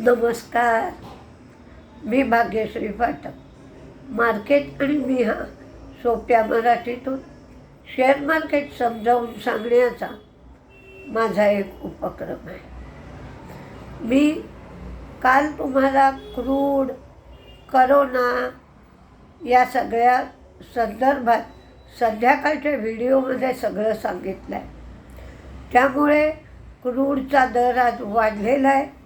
नमस्कार. मी भाग्यश्री पाठक. मार्केट आणि मी हा सोप्या मराठीतून शेअर मार्केट समजावून सांगण्याचा माझा एक उपक्रम आहे. मी काल तुम्हाला क्रूड करोना या सगळ्या संदर्भात संध्याकाळच्या व्हिडिओमध्ये सगळं सांगितलं आहे त्यामुळे क्रूडचा दर आज वाढलेला आहे.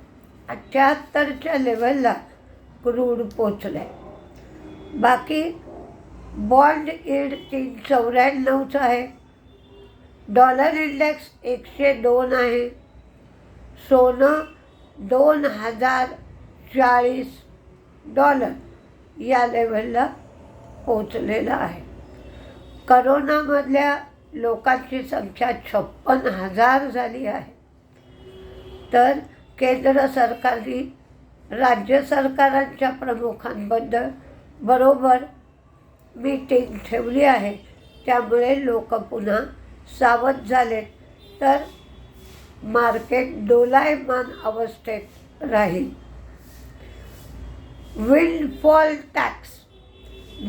अठ्ठ्याहत्तरच्या लेवलला क्रूड पोचलं आहे बाकी बॉन्ड इड तीन चौऱ्याण्णवचं आहे. डॉलर इंडेक्स एकशे दोन आहे. सोनं दोन हजार चाळीस डॉलर या लेवलला पोचलेलं आहे. करोनामधल्या लोकांची संख्या छप्पन हजार झाली आहे. तर केंद्र सरकारने राज्य सरकारांच्या प्रमुखांबद्दल बरोबर मीटिंग ठेवली आहे. त्यामुळे लोक पुन्हा सावध झाले तर मार्केट डोलायमान अवस्थेत राहील. विंडफॉल टॅक्स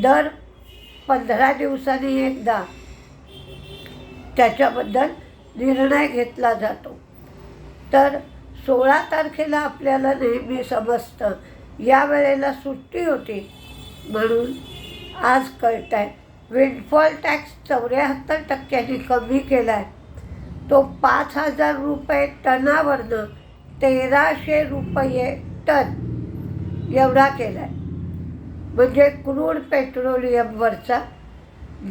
दर पंधरा दिवसांनी एकदा. त्याच्याबद्दल निर्णय घेतला जातो. तर सोळा तारखेला आपल्याला नेहमी समजतं. यावेळेला सुट्टी होती म्हणून आज कळत आहे विंडफॉल टॅक्स चौऱ्याहत्तर टक्क्यांनी कमी केला आहे तो पाच हजार रुपये टनावरनं तेराशे रुपये टन एवढा केला आहे म्हणजे क्रूड पेट्रोलियमवरचा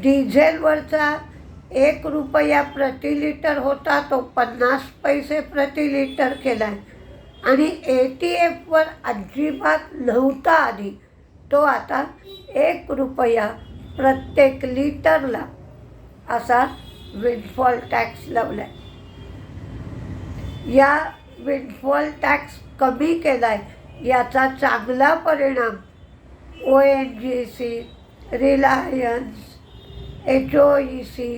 डिझेलवरचा एक रुपया प्रति लिटर होता तो पन्नास पैसे प्रति लिटर केला आहे आणि ए टी एफवर अजिबात नव्हता आधी. तो आता एक रुपया प्रत्येक लिटरला असा विंडफॉल टॅक्स लावला आहे या विंडफॉल टॅक्स कमी केला आहे याचा चांगला परिणाम O N G C Reliance H O E C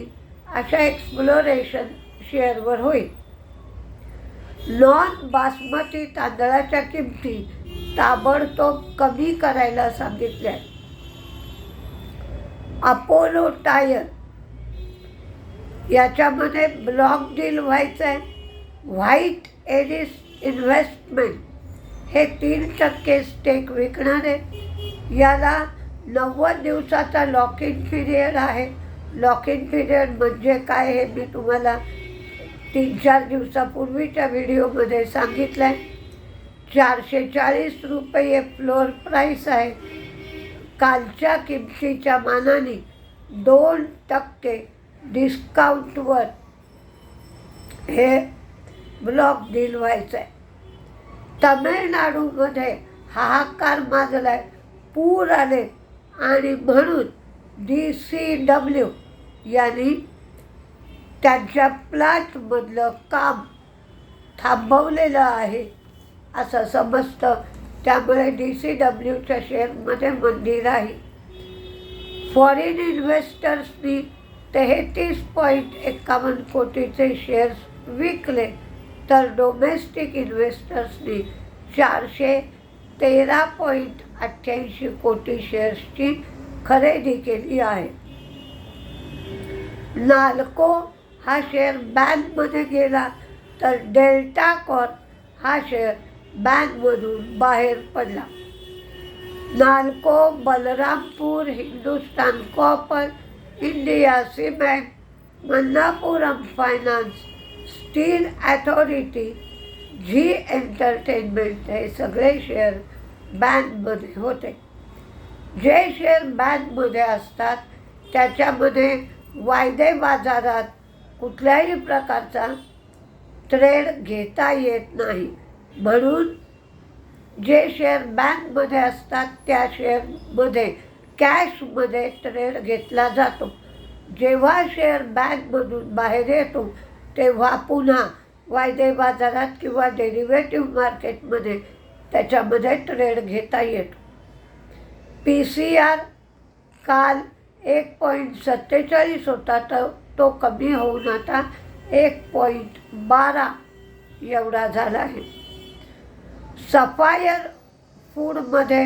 अशा एक्सप्लोरेशन शेअरवर होईल. नॉन बासमती तांदळाच्या किमती ताबडतोब कमी करायला सांगितल्या. अपोलो टायर याच्यामध्ये ब्लॉक डील व्हायचं आहे व्हाईट एरिस इन्व्हेस्टमेंट हे तीन टक्के स्टेक विकणार. आहे याला नव्वद दिवसाचा लॉक इन पिरियड आहे. लॉक इन पिरियड म्हणजे काय हे मी तुम्हाला तीन चार दिवसापूर्वीच्या व्हिडिओमध्ये सांगितलं आहे चारशे चाळीस रुपये फ्लोअर प्राईस आहे. कालच्या किमतीच्या मानाने दोन टक्के डिस्काउंटवर हे ब्लॉक डील व्हायचं आहे तमिळनाडूमध्ये हाहाकार माजला आहे पूर आले आणि म्हणून डी सी डब्ल्यू यांनी त्यांच्या प्लांटमधलं काम थांबवलेलं आहे असं समजतं. त्यामुळे डी सी डब्ल्यूच्या शेअरमध्ये मंदी राहील फॉरेन इन्व्हेस्टर्सनी तेहतीस पॉईंट एकावन्न कोटीचे शेअर्स विकले तर डोमेस्टिक इन्व्हेस्टर्सनी चारशे तेरा पॉईंट अठ्ठ्याऐंशी कोटी शेअर्सची खरेदी केली आहे नाल्को हा शेअर बँकमध्ये गेला तर डेल्टा कॉर्प हा शेअर बँकमधून बाहेर पडला। Nalco, Balrampur, Hindustan copper, India cement, Manappuram finance steel authority Zee entertainment, हे सगळे शेअर बँकमध्ये होते। जे शेअर बँकमध्ये असतात त्याच्यामध्ये वायदे बाजारात कुठल्याही प्रकारचा ट्रेड घेता येत नाही. म्हणून जे शेअर बँकमध्ये असतात त्या शेअरमध्ये कॅशमध्ये ट्रेड घेतला जातो. जेव्हा शेअर बँकमधून बाहेर येतो तेव्हा पुन्हा वायदे बाजारात किंवा डेरिव्हेटिव्ह मार्केटमध्ये त्याच्यामध्ये ट्रेड घेता येतो. पी सी आर काल एक पॉईंट सत्तेचाळीस होता तर तो कमी होऊन आता एक पॉईंट बारा एवढा झाला आहे. सफायर फूडमध्ये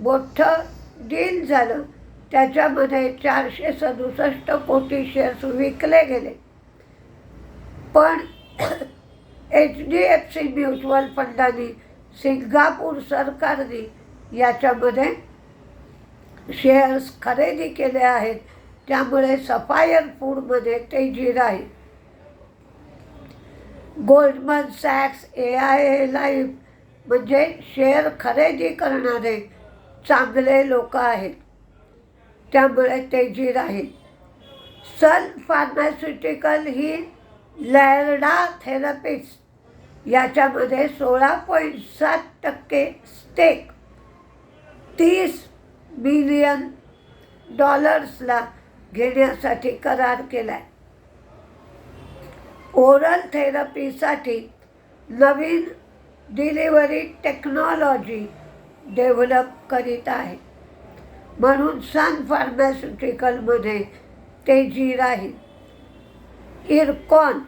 मोठं डील झालं त्याच्यामध्ये चारशे सदुसष्ट कोटी शेअर्स विकले गेले. पण H D F C mutual फंडाने सिंगापूर सरकारने याच्यामध्ये शेअर्स खरेदी केले आहेत. त्यामुळे सफायर फूडमध्ये तेजी राहील. गोल्डमन सॅक्स ए आय ए लाईफ म्हणजे शेअर खरेदी करणारे चांगले लोक आहेत. त्यामुळे तेजी राहील. सन फार्मास्युटिकल ही लॅरडा थेरपिस्ट. याच्यामध्ये सोळा पॉईंट सात टक्के स्टेक तीस बिलियन डॉलर्सला घेण्यासाठी करार केला आहे ओरल थेरपीसाठी नवीन डिलिव्हरी टेक्नॉलॉजी डेव्हलप करीत आहे. म्हणून सन फार्मास्युटिकलमध्ये तेजी राहील इरकॉन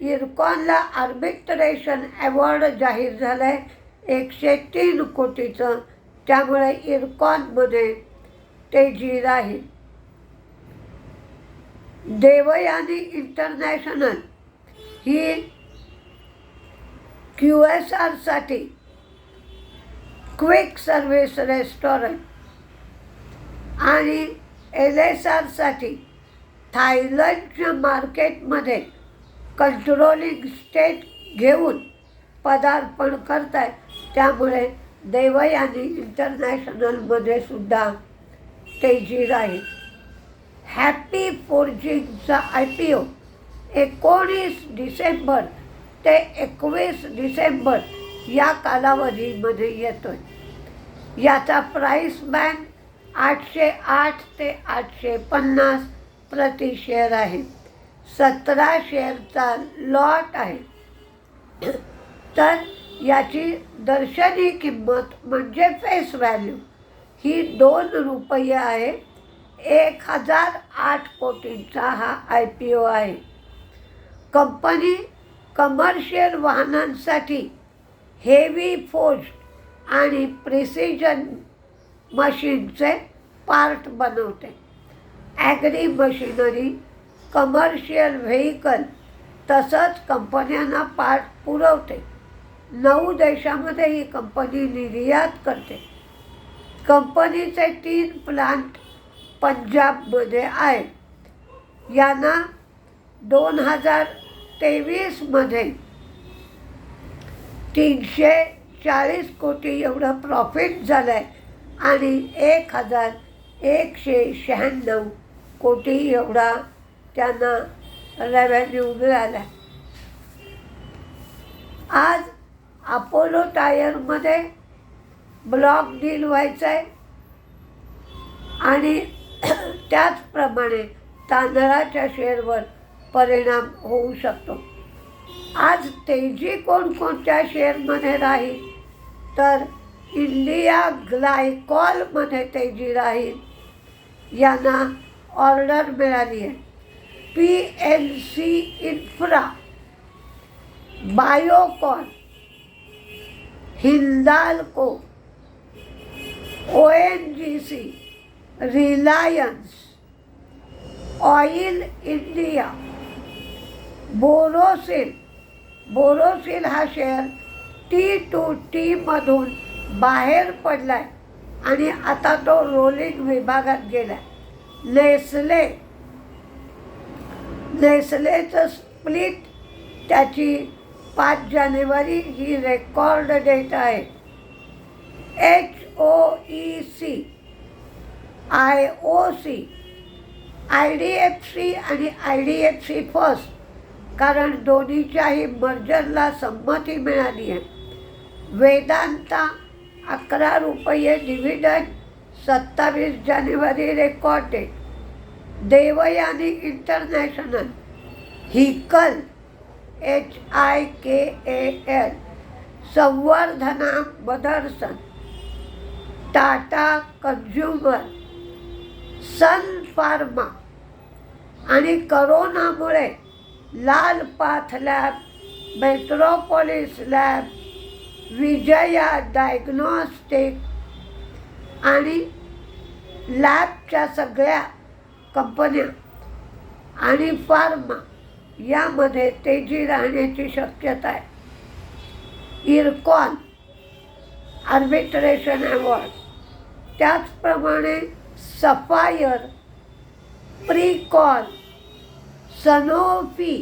इरकॉनला आर्बिट्रेशन अवॉर्ड जाहीर झालं आहे एकशे तीन कोटीचं त्यामुळे इरकॉनमध्ये तेजी राहील देवयानी इंटरनॅशनल ही क्यू एस आरसाठी क्विक सर्व्हिस रेस्टॉरंट आणि एल एस आरसाठी थायलंडच्या मार्केटमध्ये कंट्रोलिंग स्टेट घेऊन पदार्पण करत आहे त्यामुळे देवयानी इंटरनॅशनलमध्ये सुद्धा तेजी राहील. हॅपी फोर्जिंगचा आय पी ओ एकोणीस डिसेंबर ते एकवीस डिसेंबर या कालावधीमध्ये येतो आहे याचा प्राईस बँड आठशे आठ ते आठशे पन्नास प्रति शेअर आहे. सतरा शेअरचा लॉट आहे. तर याची दर्शनी किंमत म्हणजे फेस व्हॅल्यू ही दोन रुपये आहे. एक हजार आठ कोटींचा हा आय पी ओ आहे. कंपनी कमर्शियल वाहनांसाठी हेवी फोर्स आणि प्रिसिजन मशीनचे पार्ट बनवते. ॲग्री मशिनरी कमर्शियल व्हेकल तसंच कंपन्यांना पार्ट पुरवते. नऊ देशामध्ये ही कंपनी निर्यात करते. कंपनीचे तीन प्लांट पंजाबमध्ये आहेत. यांना दोन हजार तेवीसमध्ये तीनशे चाळीस कोटी एवढं प्रॉफिट झालं आहे आणि एक हजार एकशे शहाण्णव कोटी एवढा त्यांना रेव्हेन्यू मिळाला आहे आज अपोलो टायरमध्ये ब्लॉक डील व्हायचं आहे आणि त्याचप्रमाणे तांदळाच्या शेअरवर परिणाम होऊ शकतो. आज तेजी कोणकोणत्या शेअरमध्ये राहील? तर इंडिया ग्लायकॉलमध्ये तेजी राहील. यांना ऑर्डर मिळाली आहे. P L C infra Biocon Hindalco O N G C Reliance oil India Borosil Borosil हा शेअर टी टू टीमधून बाहेर पडला आहे आणि आता तो रोलिंग विभागात गेला आहे नेसले स्प्लिट त्याची पाच जानेवारी ही रेकॉर्ड डेट आहे. H O E C I O C I D F C आणि I D F C first कारण दोन्हीच्याही मर्जरला संमती मिळाली आहे. वेदांता अकरा रुपये डिव्हिडंड सत्तावीस जानेवारी record date Devyani international Hikal H I K A L Samvardhana Motherson Tata consumer. Sun pharma. आणि करोनामुळे Lal path lab Metropolis lab Vijaya diagnostic आणि लॅबच्या सगळ्या कंपन्या आणि फार्मा. यामध्ये तेजी राहण्याची शक्यता आहे. Ircon arbitration award. त्याचप्रमाणे सफायर प्रिकॉन सनोफी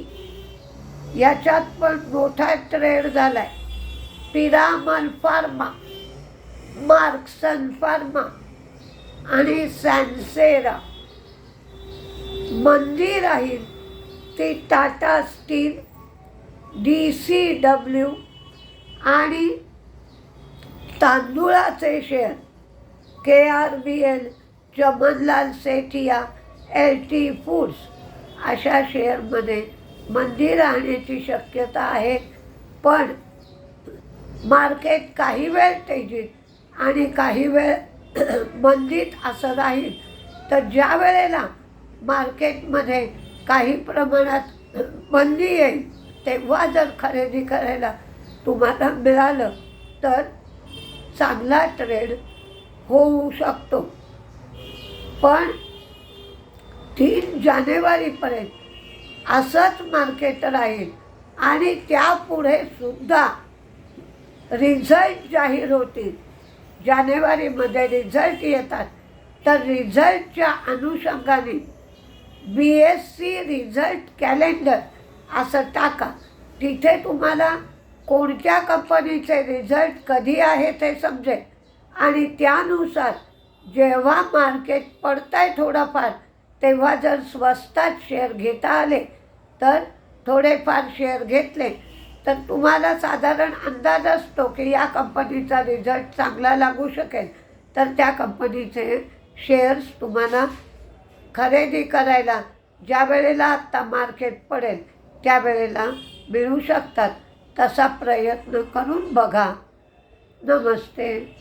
याच्यात पण मोठा ट्रेड झाला आहे पिरामल फार्मा मार्क्सन फार्मा आणि सॅन्सेरा मंदी राहील ती Tata steel D C W आणि तांदुळाचे share. K R B L Chamanlal Sethia L T foods अशा शेअरमध्ये मंदी राहण्याची शक्यता आहे. पण मार्केट काही वेळ तेजीत आणि काही वेळ मंदीत असं राहील. तर ज्या वेळेला मार्केटमध्ये काही प्रमाणात बंदी येईल. तेव्हा जर खरेदी करायला तुम्हाला मिळालं तर चांगला ट्रेड होऊ शकतो. पण तीन जानेवारीपर्यंत असंच मार्केट राहील आणि त्यापुढे सुद्धा रिझल्ट जाहीर होतील. जानेवारीमध्ये रिझल्ट येतात. तर रिझल्टच्या अनुषंगाने B S C result calendar असं टाका. तिथे तुम्हाला कोणत्या कंपनीचे रिझल्ट कधी आहे ते समजेल. आणि त्यानुसार जेव्हा मार्केट पडत आहे थोडंफार तेव्हा जर स्वस्तात शेअर घेता आले तर थोडेफार शेअर घेतले तर तुम्हाला साधारण अंदाज असतो की या कंपनीचा रिझल्ट चांगला लागू शकेल. तर त्या कंपनीचे शेअर्स तुम्हाला खरेदी करायला ज्या वेळेला आत्ता मार्केट पडेल त्यावेळेला मिळू शकतात तसा प्रयत्न करून बघा. नमस्ते.